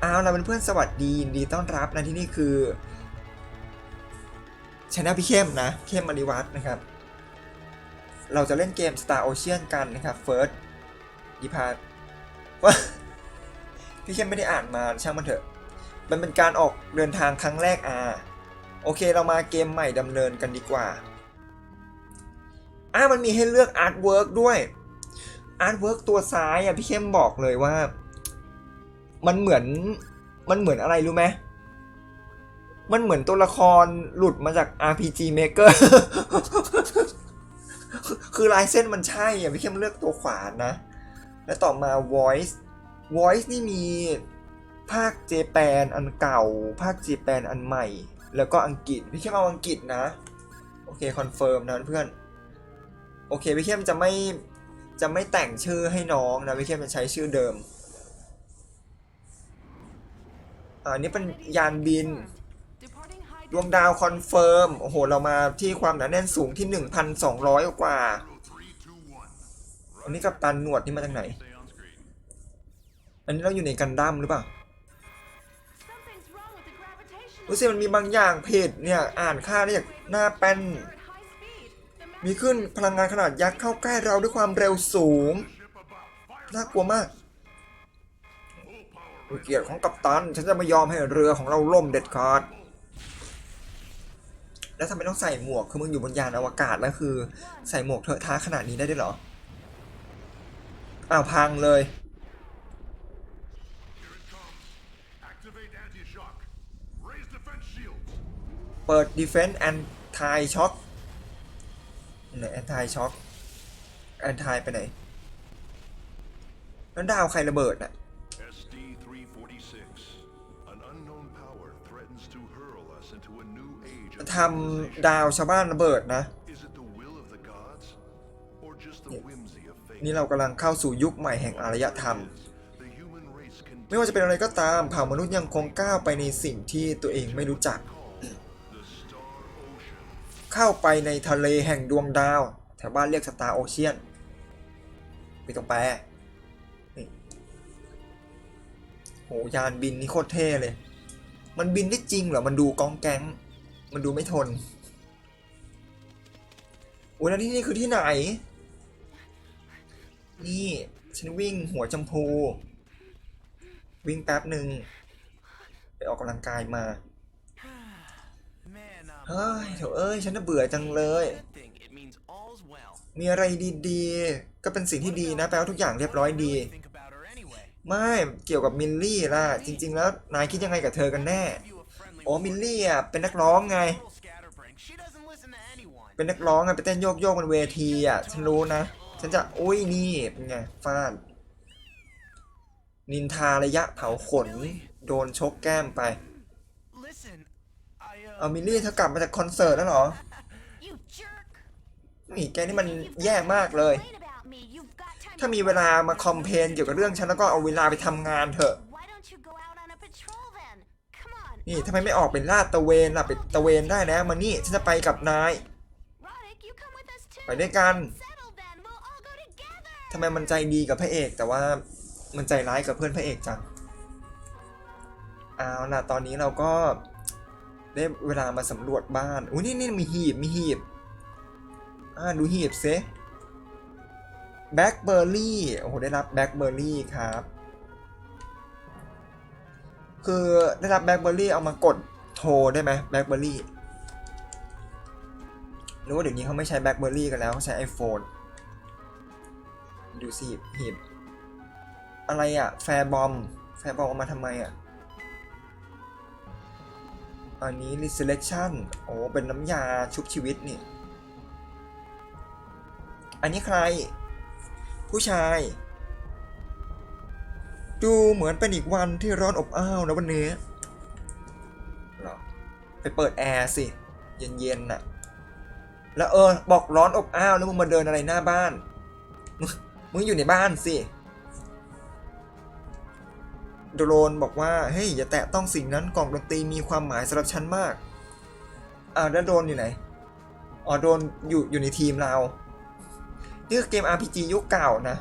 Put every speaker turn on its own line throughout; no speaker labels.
เอาล่ะเพื่อนๆสวัสดีดีต้อนรับนะที่นี่คือชนะพี่เข้มนะเข้มมาริวัฒนะครับ เราจะเล่นเกม Star Ocean กันนะครับ First ดีพาร์ว่าพี่เข้มไม่ได้อ่านมาช่างมันเถอะ มันเป็นการออกเดินทางครั้งแรกอ่าโอเคเรามาเกมใหม่ดำเนินกันดีกว่าอ่ามันมีให้เลือกอาร์ตเวิร์กด้วยอาร์ตเวิร์กตัวซ้ายอะพี่เข้มบอกเลยว่า มันเหมือนมันเหมือนอะไรรู้ไหมมันเหมือนตัวละครหลุดมาจาก RPG Maker คือลายเส้นมันใช่อะพี่เข้มเลือกตัวขวานะแล้วต่อมา voice voice นี่มีภาคเจแปนอันเก่า ภาคเจแปนอันใหม่ แล้วก็อังกฤษ พี่เข้มเอาอังกฤษนะ โอเค คอนเฟิร์มนะเพื่อน โอเค พี่เข้มจะไม่ จะไม่แต่งชื่อให้น้องนะ พี่เข้มจะใช้ชื่อเดิม อ่านี่เป็นยานบิน ดวงดาวคอนเฟิร์ม โอ้โห เรามาที่ความหนาแน่นสูงที่ 1,200 กว่า อันนี้กับตันหนวดนี่มาจากไหน อันนี้เราอยู่ในกันดั้มหรือเปล่ารู้สึกมันมีบางอย่างเพจเนี่ย อ่านค่าได้จากหน้าแป้น มีขึ้นพลังงานขนาดยักษ์เข้าใกล้เราด้วยความเร็วสูง น่ากลัวมาก เกียรติของกัปตัน ฉันจะไม่ยอมให้เรือของเราล่มเด็ดขาด แล้วทำไมต้องใส่หมวก คือมึงอยู่บนยานอวกาศแล้วคือ ใส่หมวกเถอะท้าขนาดนี้ได้ด้วยเหรอ อ้าวพังเลย เปิด defense anti shock ไหน anti shock anti ไปไหน แล้วดาวใครระเบิดน่ะ ทำดาวชาวบ้านระเบิดนะ
Is it the will of the gods? Or just the whimsy of fate?
นี่เรากำลังเข้าสู่ยุคใหม่แห่งอารยธรรม
The human race can
ไม่ว่าจะเป็นอะไรก็ตามเผ่ามนุษย์ยังคงก้าวไปในสิ่งที่ตัวเองไม่รู้จัก
the star ocean.
เข้าไปในทะเลแห่งดวงดาว แถวบ้านเรียกสตาร์โอเชียนไม่ต้องแปลนี่โหยานบินนี่โคตรเท่เลย มันบินได้จริงเหรอ มันดูก้องแก๊ง มันดูไม่ทนโอ้ยแล้วที่นี่คือที่ไหน นี่ฉันวิ่งหัวจมพู วิ่งแป๊บหนึ่งไปออกกำลังกายมา เฮ้ยเถอะเอ้ย ฉันน่ะเบื่อจังเลย มีอะไรดีๆ ก็เป็นสิ่งที่ดีนะแปลว่าทุกอย่างเรียบร้อยดี ไม่เกี่ยวกับมิลลี่ล่ะ จริง ๆ แล้วนายคิดยังไงกับเธอกันแน่ โอ้มิลลี่อะเป็นนักร้องไง เป็นนักร้องไงไปเต้นโยกโยกบนเวทีอะฉันรู้นะ ฉันจะอุ้ยนี่เป็นไงฟาดนินทาระยะเผาขนโดนชกแก้มไป เอามิลลี่เธอกลับมาจากคอนเสิร์ตแล้วเหรอนี่แกนี่มันแย่มากเลย ถ้ามีเวลามาคอมเพลนเกี่ยวกับเรื่องฉันแล้วก็เอาเวลาไปทำงานเถอะ นี่ทำไมไม่ออกเป็นลาดตระเวนล่ะไปตระเวนได้นะมานี่ฉันจะไปกับนาย
Roddick, you come with us too.
ไปด้วยกัน
Settle then. We'll all go together.
ทำไมมันใจดีกับพระเอก แต่ว่ามันใจร้ายกับเพื่อนพระเอกจังเอาล่ะตอนนี้เราก็ได้เวลามาสำรวจบ้านอุ้ยนี่นี่มีหีบมีหีบอ่าดูหีบเซแบล็คเบอร์รี่โอ้โหได้รับแบล็คเบอร์รี่ครับ คือได้รับแบล็คเบอร์รี่เอามากดโทรได้ไหมแบล็คเบอร์รี่หรือว่าเดี๋ยวนี้เขาไม่ใช้แบล็คเบอร์รี่กันแล้วเขาใช้ iPhone ดูสิหีบอะไรอะแฟร์บอม แฟร์บอมเอามาทำไมอะอันนี้ resurrection โอ้ เป็นน้ำยาชุบชีวิตนี่ อันนี้ใคร ผู้ชาย ดูเหมือนเป็นอีกวันที่ร้อนอบอ้าวนะวันนี้หรอไปเปิดแอร์สิ เย็นๆน่ะ แล้วเออบอกร้อนอบอ้าวแล้วมึงมาเดินอะไรหน้าบ้าน มึงอยู่ในบ้านสิโดโรนบอกว่าเฮ้ยอย่าแตะต้องสิ่งนั้นกล่องดนตรีมีความหมายสำหรับฉันมากอ้าวแล้วโดนอยู่ไหนอ๋อโดนอยู่อยู่ในทีมเรานี่คือเกม RPG ยุคเก่านะ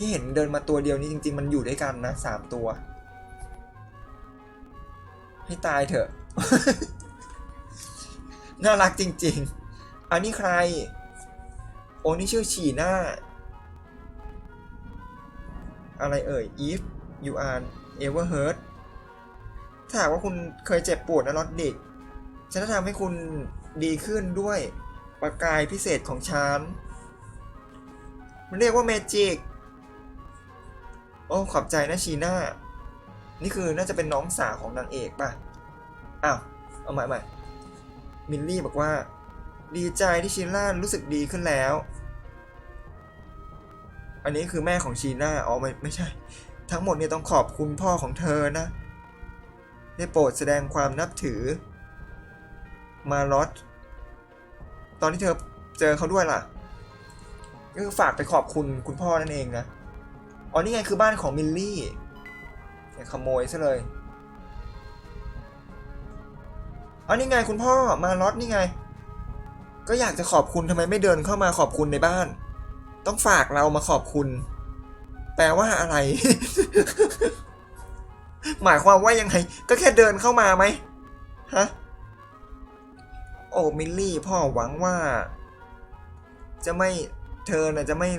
ที่เห็นเดินมาตัวเดียวนี่จริง ๆ มันอยู่ด้วยกันนะสามตัว ให้ตายเถอะ น่ารักจริง ๆ อันนี้ใคร โอ้นี่ชื่อฉี่หน้า อะไรเอ่ย if you are ever hurt ถ้าหากว่าคุณเคยเจ็บปวดนะลอดเด็กฉันจะทำให้คุณดีขึ้นด้วยประกายพิเศษของฉันมันเรียกว่าเมจิก โอ้ขอบใจนะชีน่า นี่คือน่าจะเป็นน้องสาวของนางเอกป่ะ อ้าว เอาใหม่ใหม่มิลลี่บอกว่า ดีใจที่ชีน่ารู้สึกดีขึ้นแล้ว อันนี้คือแม่ของชีน่า อ๋อไม่ไม่ใช่ ทั้งหมดเนี่ยต้องขอบคุณพ่อของเธอนะ ได้โปรดแสดงความนับถือ มาลอตตอนที่เธอเจอเขาด้วยล่ะ ก็คือฝากไปขอบคุณคุณพ่อนั่นเองนะ อ๋อนี่ไงคือบ้านของมิลลี่ขโมยซะเลยอ๋อนี่ไงคุณพ่อมาล็อตนี่ไง ก็อยากจะขอบคุณทำไมไม่เดินเข้ามาขอบคุณในบ้าน ต้องฝากเรามาขอบคุณ แปลว่าอะไร หมายความว่ายังไง ก็แค่เดินเข้ามาไหมฮะโอ้มิลลี่พ่อหวังว่า จะไม่เธอน่ะจะไม่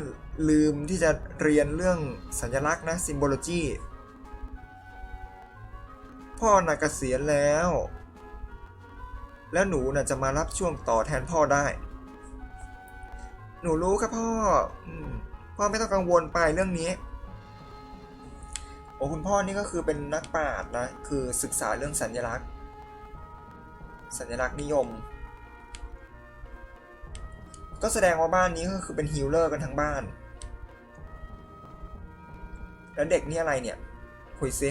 ลืมที่จะเรียนเรื่องสัญลักษณ์นะ symbology พ่อน่ะเกษียณแล้ว แล้วหนูน่ะจะมารับช่วงต่อแทนพ่อได้ หนูรู้ครับพ่อพ่อไม่ต้องกังวลไปเรื่องนี้ โอ้คุณพ่อนี่ก็คือเป็นนักปราชญ์นะ คือศึกษาเรื่องสัญลักษณ์ สัญลักษณ์นิยม ก็แสดงว่าบ้านนี้ก็คือเป็นฮิลเลอร์กันทั้งบ้าน แล้วเด็กนี่อะไรเนี่ย คุยซิ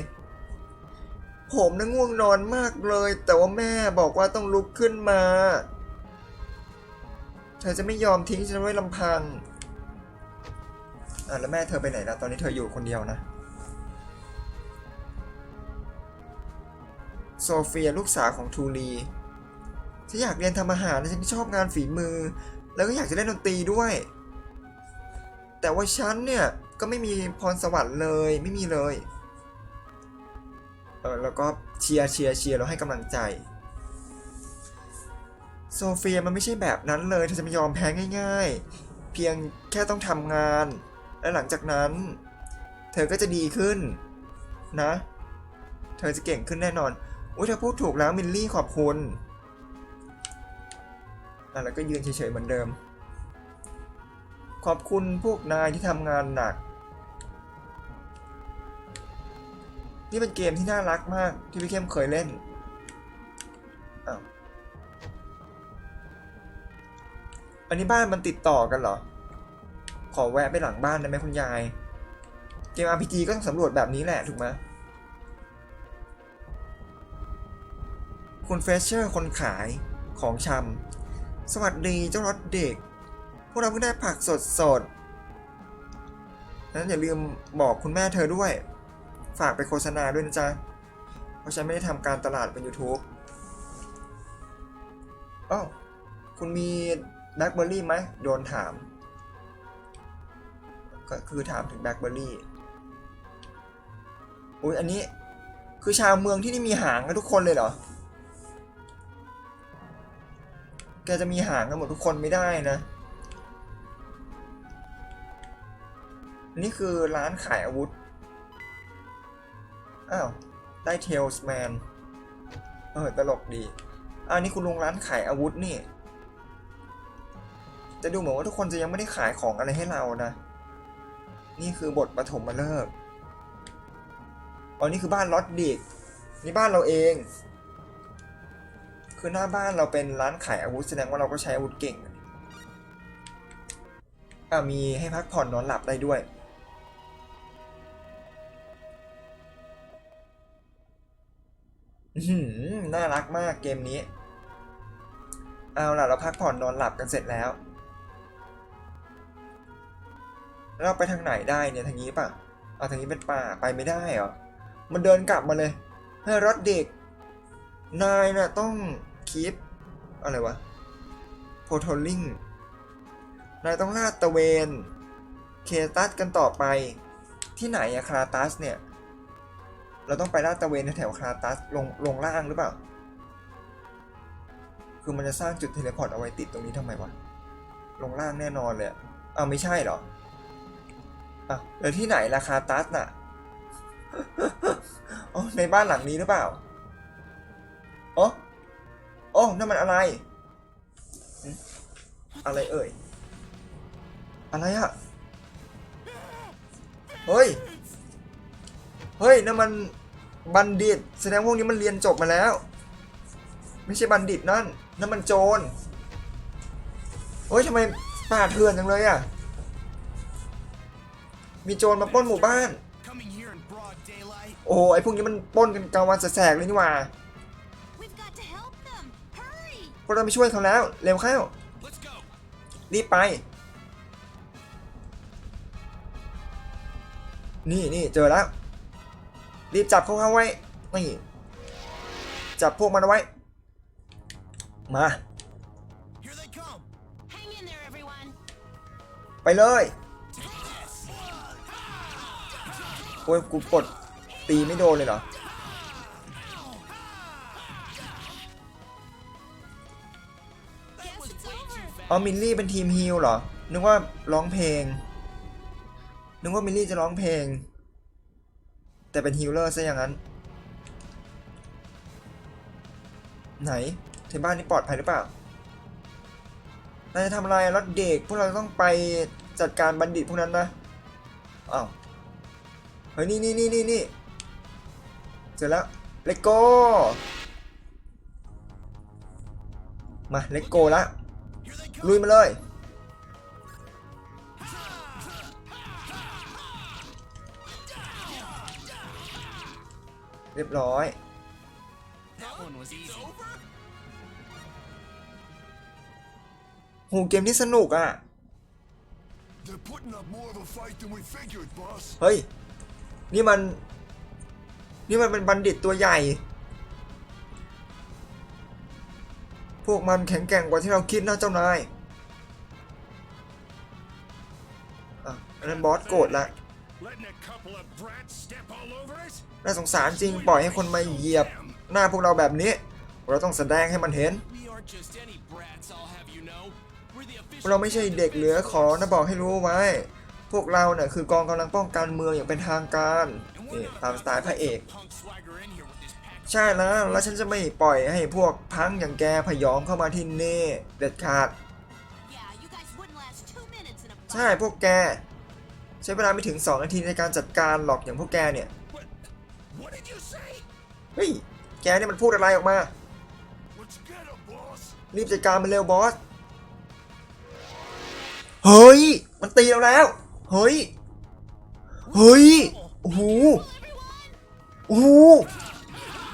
ผมน่ะง่วงนอนมากเลย แต่ว่าแม่บอกว่าต้องลุกขึ้นมา เธอจะไม่ยอมทิ้งฉันไว้ลำพังอะแล้วแม่เธอไปไหนล่ะ ตอนนี้เธออยู่คนเดียวนะ โซเฟียลูกสาวของทูลีฉันอยากเรียนทำอาหารนะฉันชอบงานฝีมือ แล้วก็อยากจะเล่นดนตรีด้วย แต่ว่าฉันเนี่ย ก็ไม่มีพรสวรรค์เลยไม่มีเลยเออแล้วก็เชียร์เชียร์เชียร์แล้วให้กำลังใจ โซเฟียมันไม่ใช่แบบนั้นเลยเธอจะไม่ยอมแพ้ง่าย ๆ เพียงแค่ต้องทำงาน และหลังจากนั้น เธอก็จะดีขึ้นนะ เธอจะเก่งขึ้นแน่นอนอุ้ยเธอพูดถูกแล้วมิลลี่ขอบคุณแล้วก็ยืนเฉยๆเหมือนเดิม ขอบคุณพวกนายที่ทำงานหนัก นี่เป็นเกมที่น่ารักมากที่พี่เข้มเคยเล่นอ้าวอันนี้บ้านมันติดต่อกันเหรอ ขอแวะไปหลังบ้านได้ไหมคุณยาย เกม RPG ก็ต้องสำรวจแบบนี้แหละถูกไหมคุณเฟชเชอร์คนขายของชำ สวัสดีเจ้ารถเด็ก พวกเราเพิ่งได้ผักสดสดๆนั้นอย่าลืมบอกคุณแม่เธอด้วย ฝากไปโฆษณาด้วยนะจ๊ะ เพราะฉันไม่ได้ทำการตลาดเป็น YouTube อ้าวคุณมีแบล็คเบอร์รี่ไหมโดนถาม ก็คือถามถึงแบล็คเบอร์รี่อุ้ยอันนี้คือชาวเมืองที่นี่มีหางกันทุกคนเลยเหรอ แกจะมีหางกันหมดทุกคนไม่ได้นะ นี่คือร้านขายอาวุธ อ้าว ได้เทลส์แมน เออ ตลกดีอันนี้คุณลุงร้านขายอาวุธนี่ จะดูเหมือนว่าทุกคนจะยังไม่ได้ขายของอะไรให้เรานะ นี่คือบทปฐมฤกษ์อ๋อนี่คือบ้านลอตดิกนี่บ้านเราเอง คือหน้าบ้านเราเป็นร้านขายอาวุธแสดงว่าเราก็ใช้อาวุธเก่งอ่ามีให้พักผ่อนนอนหลับได้ด้วย น่ารักมากเกมนี้ เอาล่ะเราพักผ่อนนอนหลับกันเสร็จแล้ว เราไปทางไหนได้เนี่ยทางนี้ป่ะเอาทางนี้เป็นป่าไปไม่ได้เหรอ มันเดินกลับมาเลยให้รถเด็ก นายน่ะต้องคีปอะไรวะโพทลิงนายต้องลาดตะเวน เคตัสกันต่อไป ที่ไหนอะคราตัสเนี่ย เราต้องไปลาดตะเวนแถวคาตัสลงลงล่างหรือเปล่า คือมันจะสร้างจุดเทเลพอร์ตเอาไว้ติดตรงนี้ทำไมวะ ลงล่างแน่นอนเลยอะอ้าวไม่ใช่เหรออะแล้วที่ไหนราคาตัสน่ะอ๋อในบ้านหลังนี้หรือเปล่าอ๋ออ๋อนั่นมันอะไร อะไรเอ่ย อะไรอะเฮ้ย เฮ้ยนั่นมัน บัณฑิต แสดงพวกนี้มันเรียนจบมาแล้ว ไม่ใช่บัณฑิตนั่นนั่นมันโจรเฮ้ยทำไมป่าเถื่อนจังเลยอะมีโจรมาปล้นหมู่บ้าน โอ้ไอพวกนี้มันปล้นกันกลางวันแสกเลยนี่หว่าพวกเราไปช่วยเขาแล้ว เร็วเข้า รีบไป นี่นี่เจอแล้ว รีบจับเขาเข้าไว้ นี่ จับพวกมันเอาไว้ มา
Here they come.
Hang in there, everyone.
ไปเลย โอ้ย กูกดตีไม่โดนเลยเหรอ
Guess it's over.
อ๋อมิลลี่เป็นทีมฮิลเหรอ นึกว่าร้องเพลง นึกว่ามิลลี่จะร้องเพลง แต่เป็นฮิลเลอร์ซะอย่างนั้น ไหนที่บ้านนี้ปลอดภัยหรือเปล่านายจะทำอะไรถเด็ก พวกเราต้องไปจัดการบัณฑิตพวกนั้นนะอ้าวเฮ้ยนี่นี่นี่นี่นี่เจอแล้วเลโก้มาเลโก้ละลุยมาเลย เรียบร้อย
That one was easy.
หูเกมที่สนุกอะ
They're putting up more of a fight than we figured, boss.
เฮ้ย นี่มัน นี่มันเป็นบัณฑิตตัวใหญ่ พวกมันแข็งแกร่งกว่าที่เราคิดนะเจ้านาย อะ อันนั้นบอสโกรธละ
Letting a couple of brats step all over us?
น่าสงสารจริงปล่อยให้คนมาเหยียบ หน้าพวกเราแบบนี้ เราต้องแสดงให้มันเห็น
We aren't just any brats, I'll have you know. We're the official
เราไม่ใช่เด็กเหลือขอนะบอกให้รู้ไว้ พวกเราเนี่ยคือกองกำลังป้องกันเมืองอย่างเป็นทางการ
And
นี่
we're not
ตามสไตล์พระเอก
punk swagger in here with this pack.
ใช่แล้ว แล้วฉันจะไม่ปล่อยให้พวกพังอย่างแกพยองเข้ามาที่นี่ เด็ดขาด
Yeah, you guys wouldn't last two minutes in a
ใช่
fight.
พวกแกใช้เวลาไม่ถึง 2 นาทีในการจัดการหรอกอย่างพวกแกเนี่ย เฮ้ย แกเนี่ยมันพูดอะไรออกมา รีบจัดการมันเร็วบอส เฮ้ย มันตีเราแล้ว เฮ้ย เฮ้ย โอ้โห โอ้โห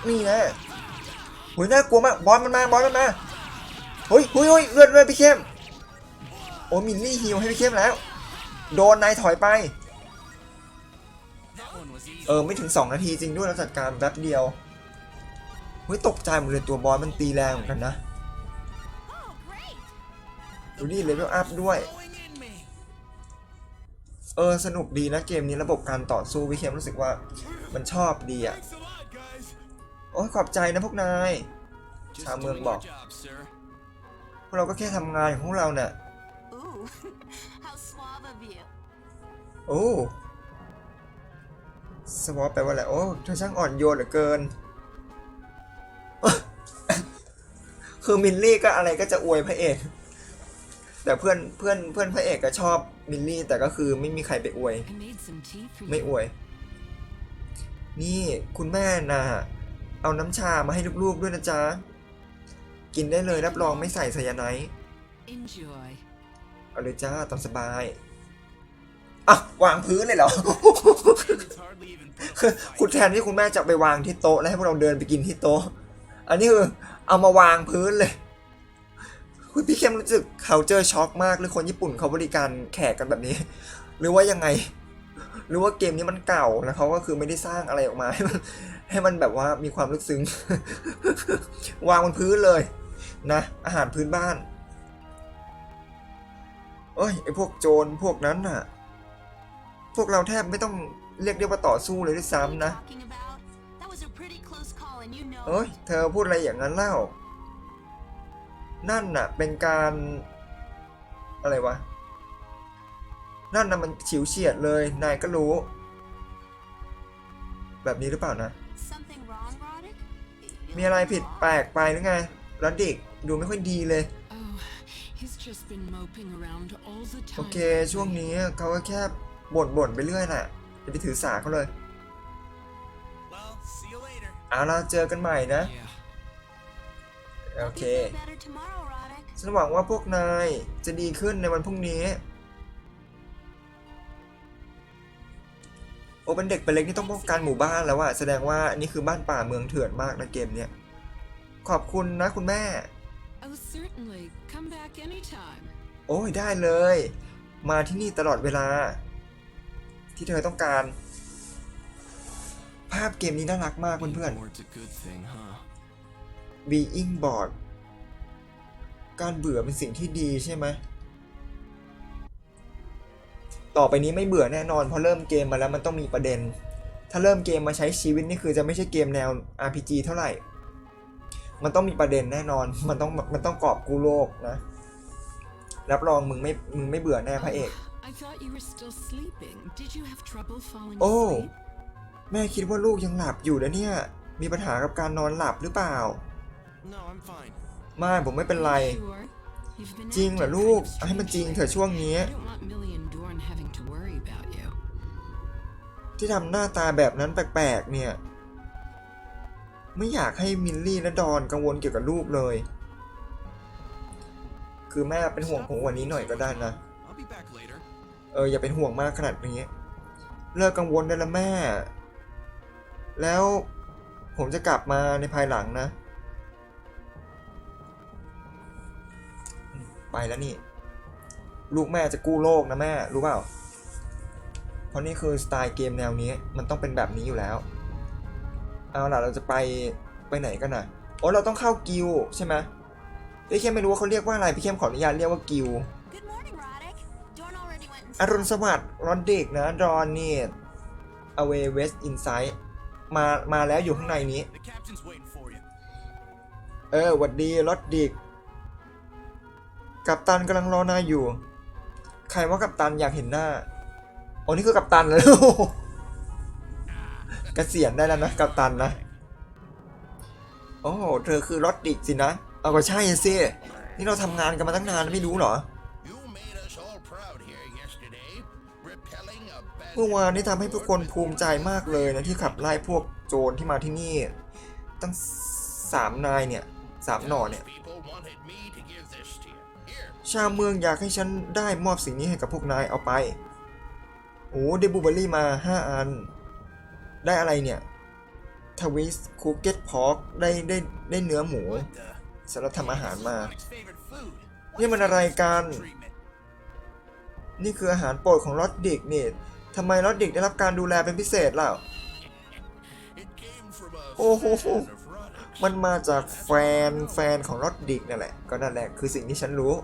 นี่ไงโหยน่ากลัวมาก บอสมันมา บอสมันมา เฮ้ยเฮ้ยเฮ้ยเลือดเลือดพี่เข้ม โอ้มินลี่ฮิวให้พี่เข้มแล้ว โดนนายถอยไป
That one was easy.
เออ ไม่ถึง 2 นาทีจริงด้วยเราจัดการแป๊บเดียวเฮ้ยตกใจหมดเลยตัวบอสมันตีแรงเหมือนกันนะ
Oh, great!
ดูดิเลเวลอัพด้วย
Going in me.
เออ สนุกดีนะเกมนี้ระบบการต่อสู้วิเคมรู้สึกว่ามันชอบดีอะ
Thanks a lot, guys.
โอ้ยขอบใจนะพวกนาย
Just
Chào mừng
doing your
bảo.
job, sir.
พวกเราก็แค่ทำงานของพวกเราเนี่ย
Ooh, how suave of you.
โอ้สวอปแปลว่าอะไร โอ้เธอช่างอ่อนโยนเหลือเกิน คือมินลี่ก็อะไรก็จะอวยพระเอก แต่เพื่อนเพื่อนเพื่อนพระเอกก็ชอบมินลี่ แต่ก็คือไม่มีใครไปอวย
I made some tea for
ไม่
you.
อวย นี่คุณแม่น่ะ เอาน้ำชามาให้ลูกๆด้วยนะจ๊ะ กินได้เลยรับรองไม่ใส่ไซยาไนด์
Enjoy.
เอาเลยจ้าตามสบายอะวางพื้นเลยเหรอ คุณแทนที่คุณแม่จะไปวางที่โต๊ะแล้วให้พวกเราเดินไปกินที่โต๊ะ อันนี้คือเอามาวางพื้นเลย คุณพี่เข้มรู้สึกเขาเจอช็อกมากหรือคนญี่ปุ่นเขาบริการแขกกันแบบนี้ หรือว่ายังไง หรือว่าเกมนี้มันเก่าแล้วเขาก็คือไม่ได้สร้างอะไรออกมา ให้มันให้มันแบบว่ามีความลึกซึ้ง วางบนพื้นเลย นะ อาหารพื้นบ้าน เอ้ยไอพวกโจรพวกนั้นน่ะ พวกเราแทบไม่ต้องเรียกได้ว่าต่อสู้เลยด้วยซ้ำนะ
Talking about? pretty close call and you know
เอ้ย
it.
เธอพูดอะไรอย่างนั้นเล่า นั่นน่ะ เป็นการ อะไรวะ นั่นน่ะมันฉิวเฉียดเลย นายก็รู้ แบบนี้หรือเปล่านะ
Something wrong, Roddick? You
มีอะไร
look
ผิด
lost.
แปลกไปหรือไงแล้วเด็กดูไม่ค่อยดีเลย โอ
time.
เค ช่วงนี้เขาก็แค่บ่นบ่นๆไปเรื่อยน่ะอย่าไปถือสาเขาเลย
Well, see you later.
เอาล่ะเจอกันใหม่นะ
Yeah.
โอ
Hope
เค
you feel better tomorrow, Roddick.
ฉันหวังว่าพวกนายจะดีขึ้นในวันพรุ่งนี้ โอ้เป็นเด็กเป็นเล็กนี่ต้องป้องกันหมู่บ้านแล้วอะแสดงว่านี่คือบ้านป่าเมืองเถื่อนมากนะเกมเนี้ย ขอบคุณนะคุณแม่
Oh, certainly. Come back anytime.
โอ้ยได้เลย มาที่นี่ตลอดเวลา ที่เธอต้องการ ภาพเกมนี้น่ารักมากเพื่อนๆ
Bored's a good thing, huh?
being bored การเบื่อเป็นสิ่งที่ดีใช่ไหม ต่อไปนี้ไม่เบื่อแน่นอน เพราะเริ่มเกมมาแล้วมันต้องมีประเด็น ถ้าเริ่มเกมมาใช้ชีวิตนี่คือจะไม่ใช่เกมแนว RPG เท่าไหร่ มันต้องมีประเด็นแน่นอน มันต้องมันต้องกอบกู้โลกนะ รับรองมึงไม่มึงไม่เบื่อแน่พระเอก
I thought you were still sleeping. Did you have trouble falling
Oh.
asleep?
แม่คิดว่าลูกยังหลับอยู่นะเนี่ย มีปัญหากับการนอนหลับหรือเปล่า
No, I'm fine.
ไม่ผมไม่เป็นไร
Sure. You've been
จริงเหรอ
acting
ลูก
kind of
เอาให้มันจริงเถ
strangely.
อะช่วงนี้
I don't want Millie and Dorn having to worry about you.
ที่ทำหน้าตาแบบนั้นแปลกๆเนี่ย ไม่อยากให้มิลลี่และดอนกังวลเกี่ยวกับลูกเลย คือแม่เป็นห่วงผมวันนี้หน่อยก็ได้นะ เอออย่าเป็นห่วงมากขนาดนี้ เลิกกังวลได้แล้วแม่ แล้วผมจะกลับมาในภายหลังนะ ไปแล้วนี่ ลูกแม่จะกู้โลกนะแม่ รู้เปล่า เพราะนี่คือสไตล์เกมแนวนี้มันต้องเป็นแบบนี้อยู่แล้ว เอาล่ะเราจะไปไปไหนกันนะโอ้เราต้องเข้ากิลด์ใช่ไหมพี่เข้มไม่รู้ว่าเขาเรียกว่าอะไรพี่เข้มขออนุญาตเรียกว่ากิลด์
Good morning, Roddick. Dorn already went
อ
and
รุณสวัสดิ์รอนเด็กนะดอนนี่ away west inside มามาแล้วอยู่ข้างในนี้
The captain's waiting for you.
เออหวัดดีรถดิกกัปตันกำลังรอนายอยู่ ใครว่ากัปตันอยากเห็นหน้าโอ้นี่คือกัปตันเลยเกษียณได้แล้วนะกัปตันนะ โอ้เธอคือรถดิกสินะ เอาก็ใช่สินี่เราทำงานกันมาตั้งนานไม่รู้เหรอเมื่อวานนี้ทำให้ทุกคนภูมิใจมากเลยนะที่ขับไล่พวกโจรที่มาที่นี่ ตั้งสามนายเนี่ยสามหน่อเนี่ย ชาวเมืองอยากให้ฉันได้มอบสิ่งนี้ให้กับพวกนายเอาไป โอ้ได้บลูเบอรี่มาห้าอัน ได้อะไรเนี่ยทวิสคูเก็ตพอกได้ได้ได้เนื้อหมูสำหรับทำอาหารมา นี่มันอะไรกัน นี่คืออาหารโปรดของรอดดิกนี่ทำไมรอดดิกได้รับการดูแลเป็นพิเศษล่ะ
it came from a
Oh,
fan
oh, oh.
of Roddick's.
มันมาจากแฟนแฟนของรอดดิกนั่นแหละ ก็นั่นแหละคือสิ่งที่ฉันรู้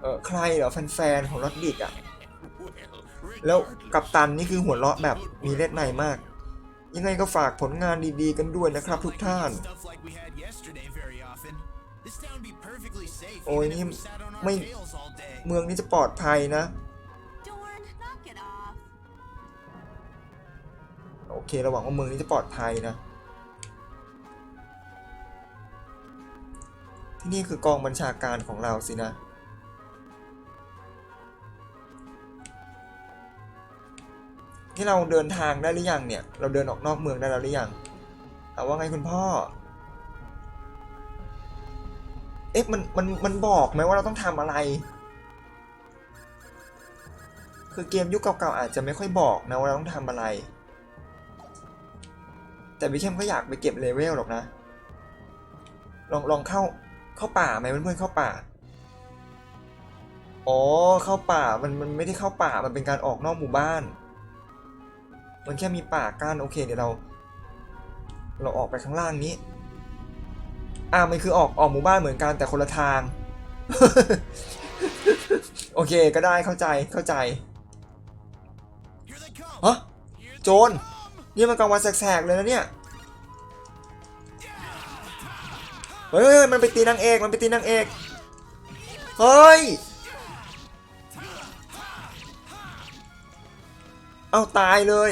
เออใครเหรอแฟนๆของรอดดิกอะ แล้วกัปตันนี่คือหัวเราะแบบมีเล็ดในมาก ยังไงก็ฝากผลงานดีๆกันด้วยนะครับทุกท่าน
Stuff like we had yesterday very often. This town would be perfectly safe
Oh,
even if
ini
we sat on our
may-
tails all day.
เมืองนี้จะปลอดภัยนะ โอเคเราหวังว่าเมืองนี้จะปลอดภัยนะ ที่นี่คือกองบัญชาการของเราสินะ ที่เราเดินทางได้หรือยังเนี่ย เราเดินออกนอกเมืองได้แล้วหรือยังเอาว่าไงคุณพ่อ เอ๊ะมันมันมันบอกไหมว่าเราต้องทำอะไร คือเกมยุคเก่าๆอาจจะไม่ค่อยบอกนะว่าเราต้องทำอะไร แต่วิเข้มก็อยากไปเก็บเลเวลหรอกนะ ลองลองเข้าเข้าป่าไหมเพื่อนๆเข้าป่าอ๋อเข้าป่ามันมันไม่ได้เข้าป่ามันเป็นการออกนอกหมู่บ้าน มันแค่มีป่ากั้นโอเคเดี๋ยวเรา เราออกไปข้างล่างนี้ อ่ามันคือออกออกหมู่บ้านเหมือนกันแต่คนละทาง โอเคก็ได้เข้าใจเข้าใจฮะโจรนี่มันกลางวันแสกๆเลยนะเนี่ยเฮ้ยมันไปตีนางเอกมันไปตีนางเอกเฮ้ยเอาตายเลย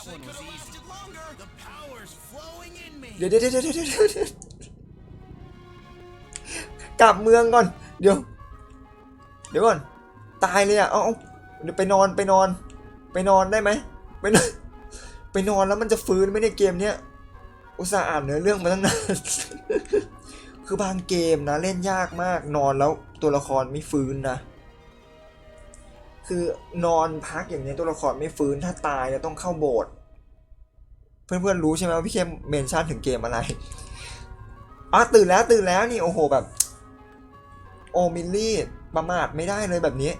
That one was easy. longer. The power's flowing in me.
เดี๋ยวเดี๋ยวเดี๋ยวเดี๋ยวเดี๋ยวเดี๋ยวกลับเมืองก่อน เดี๋ยว เดี๋ยวก่อน ตายเลยอะ เอาเอาเดี๋ยวไปนอนไปนอน ไปนอนได้ไหมไปนอนไปนอนแล้วมันจะฟื้นไหมในยเกมเนี้ย อุตส่าห์อ่านเนื้อเรื่องมาตั้งนาน คือบางเกมนะเล่นยากมากนอนแล้วตัวละครไม่ฟื้นนะ คือนอนพักอย่างนี้ยตัวละครไม่ฟื้นถ้าตายจะต้องเข้าโบสถ์เพื่อนๆรู้ใช่ไหมว่าพี่เข้มเมนชั่นถึงเกมอะไรอ๋อตื่นแล้วตื่นแล้วนี่โอ้โหแบบ โอมิลลี่ประมาทไม่ได้เลยแบบนี้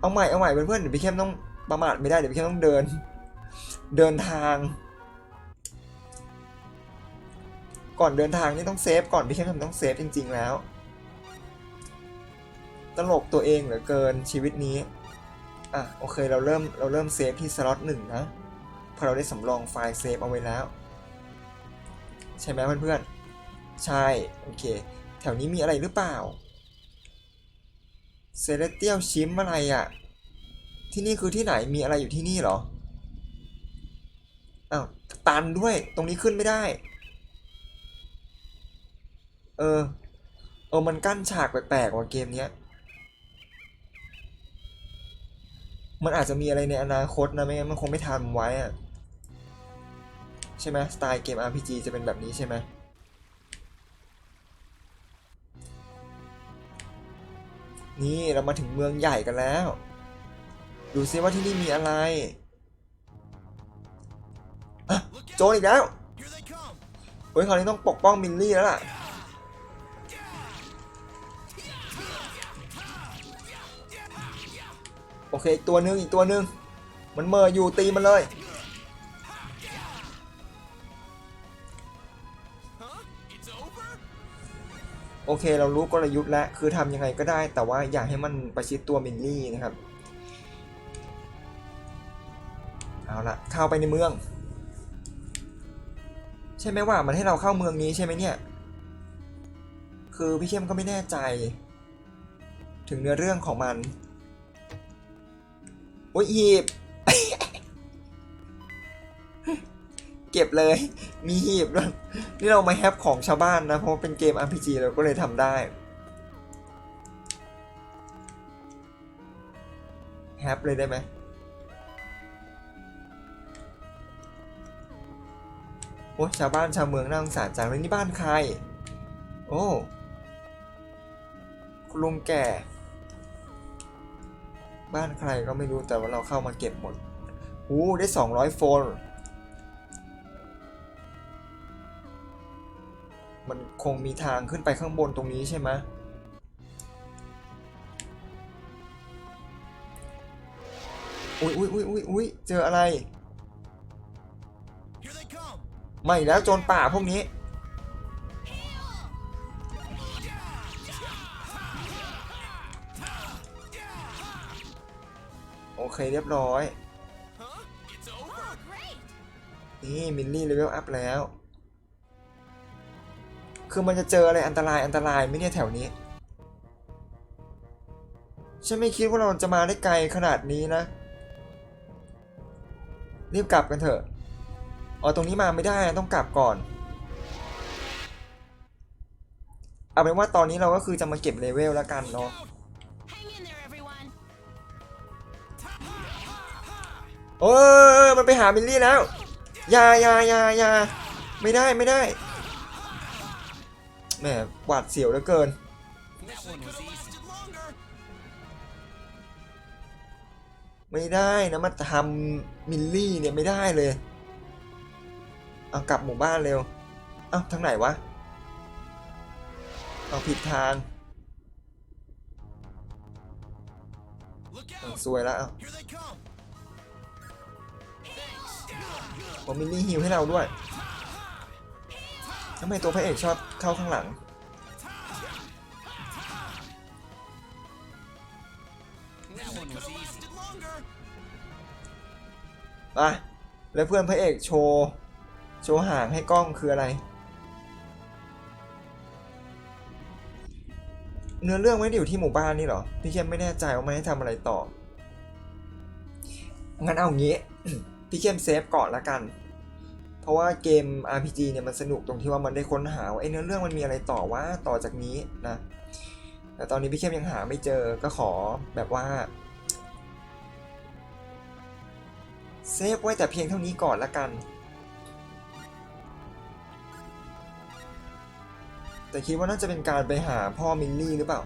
เอาใหม่เอาใหม่เพื่อนๆเดี๋ยวพี่เข้มต้องประมาทไม่ได้เดี๋ยวพี่เข้มต้องเดิน เดินทาง ก่อนเดินทางนี่ต้องเซฟก่อนพี่เข้มทำต้องเซฟจริง ๆ แล้ว ตลกตัวเองเหลือเกินชีวิตนี้ อะโอเคเราเริ่มเราเริ่มเซฟที่สล็อตหนึ่งนะเพราะเราได้สำรองไฟล์เซฟเอาไว้แล้ว ใช่ไหมเพื่อนๆ ใช่ โอเค แถวนี้มีอะไรหรือเปล่าเซเลเตียลชิมอะไรอะ่ะ ที่นี่คือที่ไหนมีอะไรอยู่ที่นี่เหรออ้าวตันด้วยตรงนี้ขึ้นไม่ได้ เออ เออมันกั้นฉากแปลกๆว่ะเกมเนี้ย มันอาจจะมีอะไรในอนาคตนะไม่งั้นมันคงไม่ทำไว้อะใช่ไหมสไตล์เกม RPG จะเป็นแบบนี้ใช่ไหมนี่เรามาถึงเมืองใหญ่กันแล้ว ดูซิว่าที่นี่มีอะไรอะโจรอีกแล้วเฮ้ยคราวนี้ต้องปกป้องมิลลี่แล้วล่ะ โอเคอีกตัวหนึ่งอีกตัวหนึ่งมันเมออยู่ตีมันเลย โอเคเรารู้กลยุทธ์แล้วคือทำยังไงก็ได้ แต่ว่าอยากให้มันประชิดตัวมิลลี่นะครับ เอาละเข้าไปในเมือง ใช่ไหมว่ามันให้เราเข้าเมืองนี้ใช่ไหมเนี่ย คือพี่เข้มก็ไม่แน่ใจ ถึงเนื้อเรื่องของมัน โอ้ยหีบ เก็บเลย มีหีบด้วย นี่เรามาแฮปของชาวบ้านนะ เพราะเป็นเกม RPG เราก็เลยทำได้ แฮปเลยได้ไหมโอ้ชาวบ้านชาวเมืองน่าสงสารจังเลยนี่บ้านใคร โอ้ คุณลุงแก่ บ้านใครก็ไม่รู้แต่ว่าเราเข้ามาเก็บหมดอู้ได้ 200 โฟลมันคงมีทางขึ้นไปข้างบนตรงนี้ใช่ไหมอุ้ยอุ้ยอุ้ยอุ้ยอุ้ยเจออะไร
Here they come.
มาอีกแล้วโจรป่าพวกนี้ โอเคเรียบร้อย นี่มิลลี่เลเวลอัพแล้ว คือมันจะเจออะไรอันตรายอันตรายไหมเนี่ยแถวนี้ ฉันไม่คิดว่าเราจะมาได้ไกลขนาดนี้นะ รีบกลับกันเถอะ อ๋อตรงนี้มาไม่ได้ต้องกลับก่อน เอาเป็นว่าตอนนี้เราก็คือจะมาเก็บเลเวลแล้วกันเนาะ เออมันไปหามิลลี่แล้วยายายายาไม่ได้ไม่ได้แหมหวาดเสียวเหลือเกิน ไม่ได้นะมาทำมิลลี่เนี่ยไม่ได้เลย เอากลับหมู่บ้านเร็ว เอาทางไหนวะ เอาผิดทาง
Look
เอา
out.
ซวยแล้วเอา ผมมิลลี่ฮิวให้เราด้วยทำไมตัวพระเอกชอบเข้าข้างหลัง ไปแล้วเพื่อนพระเอกโชว์ โชว์ห่างให้กล้องคืออะไร เนื้อเรื่องไม่ได้อยู่ที่หมู่บ้านนี่หรอ พี่เข้มไม่แน่ใจว่ามันให้ทำอะไรต่อ งั้นเอางี้ พี่เข้มเซฟก่อนละกัน เพราะว่าเกม RPG เนี่ยมันสนุกตรงที่ว่ามันได้ค้นหาว่าไอ้เนื้อเรื่องมันมีอะไรต่อว่าต่อจากนี้นะแต่ตอนนี้พี่เข้มยังหาไม่เจอก็ขอแบบว่าเซฟไว้แต่เพียงเท่านี้ก่อนละกัน แต่คิดว่าน่าจะเป็นการไปหาพ่อมิลลี่หรือเปล่า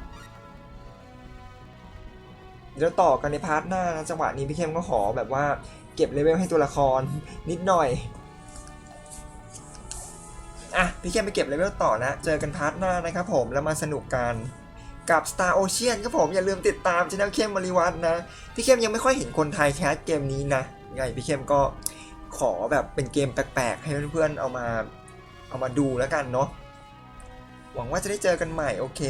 เดี๋ยวต่อกันในพาร์ทหน้านะจังหวะนี้พี่เข้มก็ขอแบบว่า เก็บเลเวลให้ตัวละคร นิดหน่อย อะ พี่เข้มไปเก็บเลเวลต่อนะ เจอกันพาร์ทหน้านะครับผมแล้วมาสนุกกันกับ Star Ocean ครับผมอย่าลืมติดตามช่องเข้มบริวัฒน์นะ พี่เข้มยังไม่ค่อยเห็นคนไทยแคสเกมนี้นะไงพี่เข้มก็ขอแบบเป็นเกมแปลกๆ ให้เพื่อนๆเอามาเอามาดูแล้วกันเนาะหวังว่าจะได้เจอกันใหม่โอเค